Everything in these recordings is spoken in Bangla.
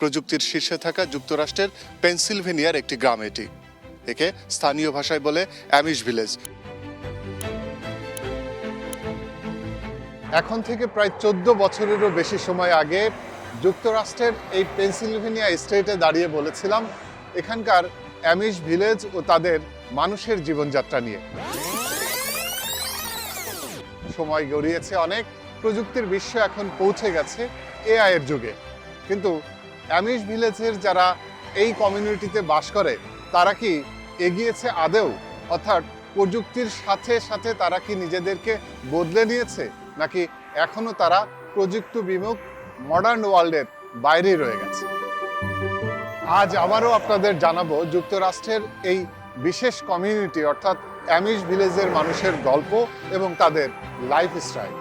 প্রযুক্তির শীর্ষে থাকা যুক্তরাষ্ট্রের পেনসিলভেনিয়ার একটি গ্রাম এটি। একে স্থানীয় ভাষায় বলে অ্যামিশ ভিলেজ। এখন থেকে প্রায় চোদ্দ বছরেরও বেশি সময় আগে যুক্তরাষ্ট্রের এই পেনসিলভেনিয়া স্টেটে দাঁড়িয়ে বলেছিলাম এখানকার অ্যামিশ ভিলেজ ও তাদের মানুষের জীবনযাত্রা নিয়ে। সময় গড়িয়েছে অনেক, প্রযুক্তির বিশ্ব এখন পৌঁছে গেছে এআই এর যুগে। কিন্তু অ্যামিশ ভিলেজের যারা এই কমিউনিটিতে বাস করে, তারা কি এগিয়েছে আদেও অর্থাৎ প্রযুক্তির সাথে সাথে তারা কি নিজেদেরকে বদলে নিয়েছে? নাকি এখনও তারা প্রযুক্তি বিমুখ মডার্ন ওয়ার্ল্ডের বাইরেই রয়ে গেছে? আজ আবারও আপনাদের জানাব যুক্তরাষ্ট্রের এই বিশেষ কমিউনিটি, অর্থাৎ অ্যামিশ ভিলেজের মানুষের গল্প এবং তাদের লাইফস্টাইল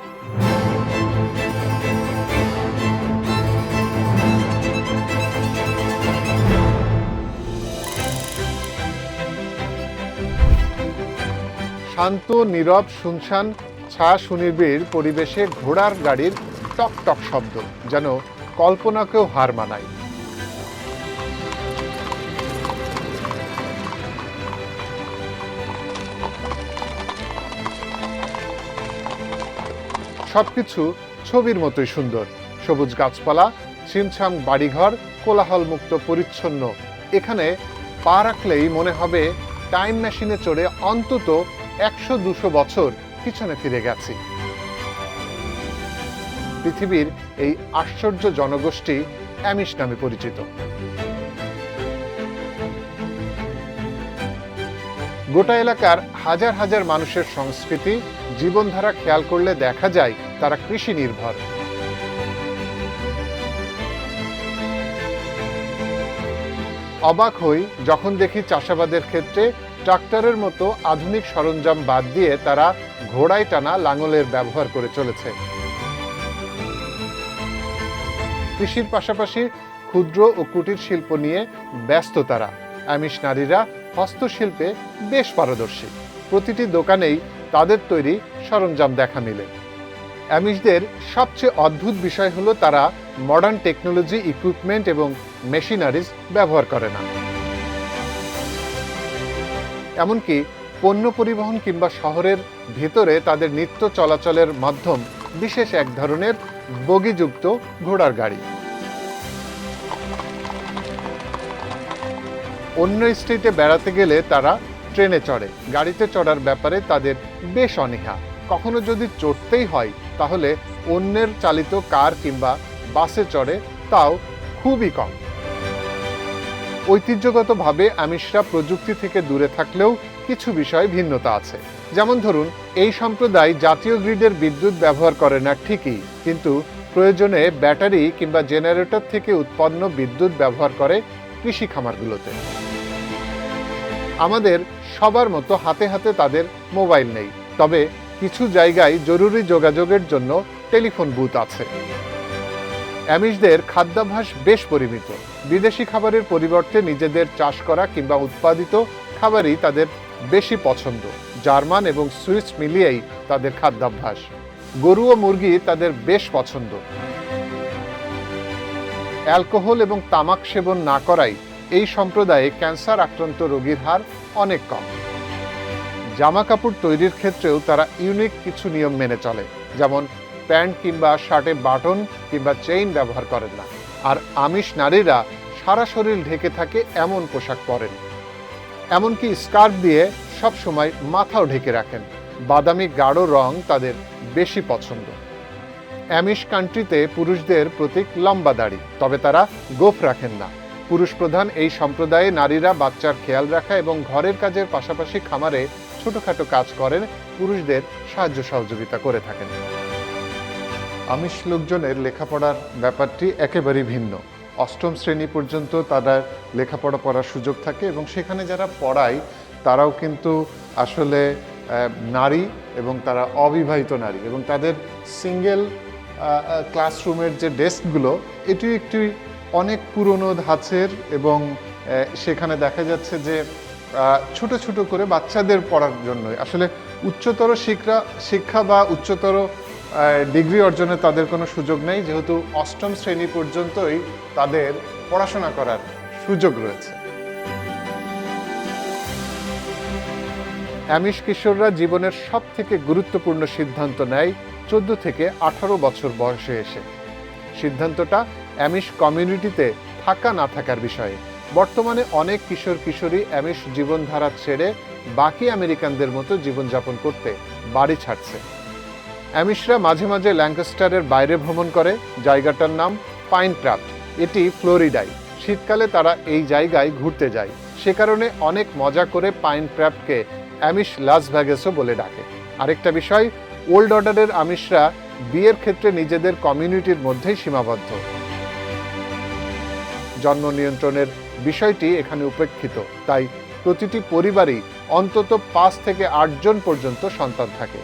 শান্ত, নীরব, শুনশান, ছা সুনির্বিড় পরিবেশে ঘোড়ার গাড়ির টক টক শব্দ, যেন কল্পনাকেও হার মানায়। সবকিছু ছবির মতোই সুন্দর। সবুজ গাছপালা, ছিমছাম বাড়িঘর কোলাহল মুক্ত পরিচ্ছন্ন। এখানে পা রাখলেই মনে হবে, টাইম মেশিনে চড়ে অন্তত একশো দুশো বছর পিছনে ফিরে গেছি। পৃথিবীর এই আশ্চর্য জনগোষ্ঠী অ্যামিশ নামে পরিচিত। গোটা এলাকার হাজার হাজার মানুষের সংস্কৃতি, জীবনধারা খেয়াল করলে দেখা যায় তারা কৃষি নির্ভর। অবাক হই যখন দেখি চাষাবাদের ক্ষেত্রে ট্রাক্টরের মতো আধুনিক সরঞ্জাম বাদ দিয়ে তারা ঘোড়ায় টানা লাঙলের ব্যবহার করে চলেছে। কৃষির পাশাপাশি ক্ষুদ্র ও কুটির শিল্প নিয়ে ব্যস্ত তারা। আমিষ নারীরা হস্তশিল্পে বেশ পারদর্শী। প্রতিটি দোকানেই তাদের তৈরি সরঞ্জাম দেখা মিলে। অ্যামিশদের সবচেয়ে অদ্ভুত বিষয় হলো তারা মডার্ন টেকনোলজি ইকুইপমেন্ট এবং মেশিনারিজ ব্যবহার করে না। এমনকি পণ্য পরিবহন কিংবা শহরের ভেতরে তাদের নিত্য চলাচলের মাধ্যম বিশেষ এক ধরনের বগিযুক্ত ঘোড়ার গাড়ি। অন্য স্ট্রিটে বেড়াতে গেলে তারা ট্রেনে চড়ে। গাড়িতে চড়ার ব্যাপারে তাদের বেশ অনীহা। কখনো যদি চড়তেই হয়, তাহলে অন্যের চালিত কার কিংবা বাসে চড়ে তাও খুবই কম। ঐতিহ্যগতভাবে আমিষরা প্রযুক্তি থেকে দূরে থাকলেও কিছু বিষয় ভিন্নতা আছে। যেমন ধরুন, এই সম্প্রদায় জাতীয় গ্রিডের বিদ্যুৎ ব্যবহার করে না ঠিকই, কিন্তু প্রয়োজনে ব্যাটারি কিংবা জেনারেটর থেকে উৎপন্ন বিদ্যুৎ ব্যবহার করে কৃষি খামারগুলোতে। আমাদের সবার মতো হাতে হাতে তাদের মোবাইল নেই, তবে কিছু জায়গায় জরুরি যোগাযোগের জন্য টেলিফোন বুথ আছে। অ্যামিশদের খাদ্যাভ্যাস বেশ পরিমিত। বিদেশি খাবারের পরিবর্তে নিজেদের চাষ করা কিংবা উৎপাদিত খাবারই তাদের বেশি পছন্দ। জার্মান এবং সুইস মিলিয়েই তাদের খাদ্যাভ্যাস। গরু ও মুরগি তাদের বেশ পছন্দ। অ্যালকোহল এবং তামাক সেবন না করাই এই সম্প্রদায়ে ক্যান্সার আক্রান্ত রোগীর হার অনেক কম। জামা কাপড় তৈরির ক্ষেত্রেও তারা ইউনিক কিছু নিয়ম মেনে চলে, যেমন প্যান্ট কিংবা শার্টে বাটন কিংবা চেইন ব্যবহার করেন না। আর আমিষ নারীরা সারা শরীর ঢেকে থাকে এমন পোশাক পরেন। এমনকি স্কার্ফ দিয়ে সব সময় মাথাও ঢেকে রাখেন। বাদামি গাঢ় রং তাদের বেশি পছন্দ। অ্যামিশ কান্ট্রিতে পুরুষদের প্রতীক লম্বা দাড়ি, তবে তারা গোফ রাখেন না। পুরুষ প্রধান এই সম্প্রদায়ে নারীরা বাচ্চার খেয়াল রাখা এবং ঘরের কাজের পাশাপাশি খামারে ছোটখাটো কাজ করেন। পুরুষদের সাহায্য সহযোগিতা করে থাকেন। আমিষ লোকজনের লেখাপড়ার ব্যাপারটি একেবারেই ভিন্ন। অষ্টম শ্রেণি পর্যন্ত তারা লেখাপড়া পড়ার সুযোগ থাকে এবং সেখানে যারা পড়ায়, তারাও কিন্তু আসলে নারী এবং তারা অবিবাহিত নারী এবং তাদের সিঙ্গেল ক্লাসরুমের যে ডেস্কগুলো এটি একটি অনেক পুরনো ধাঁচের এবং সেখানে দেখা যাচ্ছে যে ছোট ছোট করে বাচ্চাদের পড়ার জন্য আসলে উচ্চতর শিক্ষা শিক্ষা বা উচ্চতর ডিগ্রি অর্জনে তাদের কোনো সুযোগ নেই, যেহেতু অষ্টম শ্রেণি পর্যন্তই তাদের পড়াশোনা করার সুযোগ রয়েছে। অ্যামিশ কিশোররা জীবনের সব থেকে গুরুত্বপূর্ণ সিদ্ধান্ত নেয় চোদ্দ থেকে আঠারো বছর বয়সে এসে। সিদ্ধান্তটা অ্যামিশ কমিউনিটিতে থাকা না থাকার বিষয়ে। বর্তমানে অনেক কিশোর কিশোরী অ্যামিশ জীবনধারা ছেড়ে বাকি আমেরিকানদের মতো জীবনযাপন করতে বাড়ি ছাড়ছে। অ্যামিশরা মাঝে মাঝে ল্যাঙ্কাস্টারের বাইরে ভ্রমণ করে। জায়গাটার নাম পাইন ক্রাফট এটি ফ্লোরিডায়। শীতকালে তারা এই জায়গায় ঘুরতে যায়। সে কারণে অনেক মজা করে পাইন ক্রাফটকে অ্যামিশ লাস ভ্যাগেসও বলে ডাকে। আরেকটা বিষয়, ওল্ড অর্ডারের আমিশরা বিয়ের ক্ষেত্রে নিজেদের কমিউনিটির মধ্যেই সীমাবদ্ধ। জন্ম নিয়ন্ত্রণের বিষয়টি এখানে উপেক্ষিত। তাই প্রতিটি পরিবারই অন্তত পাঁচ থেকে আটজন পর্যন্ত সন্তান থাকে।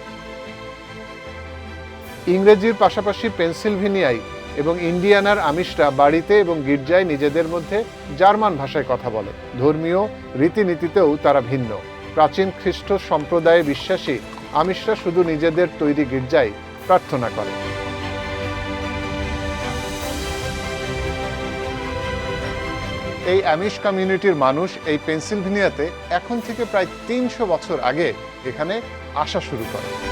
ইংরেজির পাশাপাশি পেনসিলভেনিয়ায় এবং ইন্ডিয়ানার আমিষরা বাড়িতে এবং গির্জায় নিজেদের মধ্যে জার্মান ভাষায় কথা বলে। ধর্মীয় রীতিনীতিতেও তারা ভিন্ন। প্রাচীন খ্রিস্ট সম্প্রদায়ে বিশ্বাসী আমিষরা শুধু নিজেদের তৈরি গির্জায় প্রার্থনা করে। এই অ্যামিশ কমিউনিটির মানুষ এই পেনসিলভেনিয়াতে এখন থেকে প্রায় তিনশো বছর আগে এখানে আসা শুরু করে।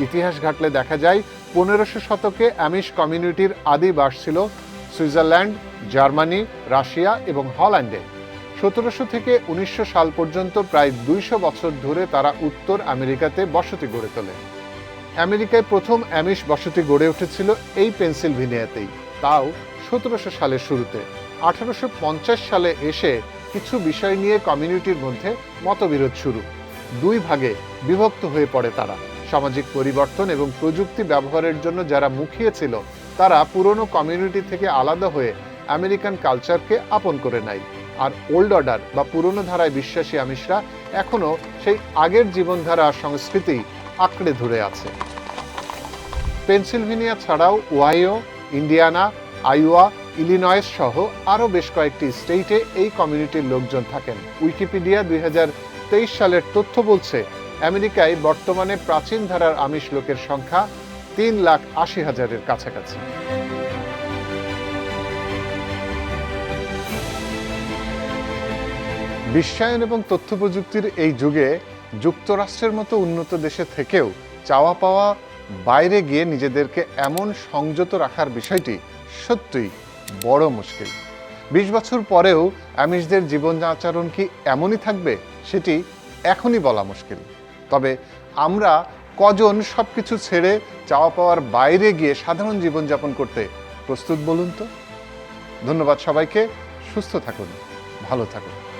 ইতিহাস ঘাটলে দেখা যায়, পনেরোশো শতকে অ্যামিশ কমিউনিটির আদি বাস ছিল সুইজারল্যান্ড, জার্মানি, রাশিয়া এবং হল্যান্ডে। সতেরোশো থেকে উনিশশো সাল পর্যন্ত প্রায় দুইশো বছর ধরে তারা উত্তর আমেরিকাতে বসতি গড়ে তোলে। আমেরিকায় প্রথম অ্যামিশ বসতি গড়ে উঠেছিল এই পেনসিলভেনিয়াতেই। তাও সতেরোশো সালের শুরুতে। আঠারোশো পঞ্চাশ সালে এসে কিছু বিষয় নিয়ে কমিউনিটির মধ্যে মতবিরোধ শুরু। দুই ভাগে বিভক্ত হয়ে পড়ে তারা। সামাজিক পরিবর্তন এবং প্রযুক্তি ব্যবহারের জন্য যারা মুখিয়েছিল তারা পুরনো কমিউনিটি থেকে আলাদা হয়ে আমেরিকান কালচারকে আপন করে নেয়। আর ওল্ড অর্ডার বা পুরনো ধারায় বিশ্বাসী আমিষরা এখনও সেই আগের জীবনধারা আর সংস্কৃতি আঁকড়ে ধরে আছে। পেনসিলভেনিয়া ছাড়াও ওয়াইও ইন্ডিয়ানা আইওয়া ইলিনয়েস সহ আরও বেশ কয়েকটি স্টেটে এই কমিউনিটির লোকজন থাকেন। উইকিপিডিয়া দুই হাজার তেইশ সালের তথ্য বলছে আমেরিকায় বর্তমানে প্রাচীন ধারার আমিষ লোকের সংখ্যা তিন লাখ আশি হাজারের কাছাকাছি। বিশ্বায়ন এবং তথ্য প্রযুক্তির এই যুগে যুক্তরাষ্ট্রের মতো উন্নত দেশে থেকেও চাওয়া পাওয়া, বাইরে গিয়ে নিজেদেরকে এমন সংযত রাখার বিষয়টি সত্যিই বড় মুশকিল। বিশ বছর পরেও আমিষদের জীবন আচরণ কি এমনই থাকবে সেটি এখনই বলা মুশকিল। তবে আমরা কজন সব কিছু ছেড়ে চাওয়া পাওয়ার বাইরে গিয়ে সাধারণ জীবনযাপন করতে প্রস্তুত বলুন তো? ধন্যবাদ সবাইকে, সুস্থ থাকুন, ভালো থাকুন।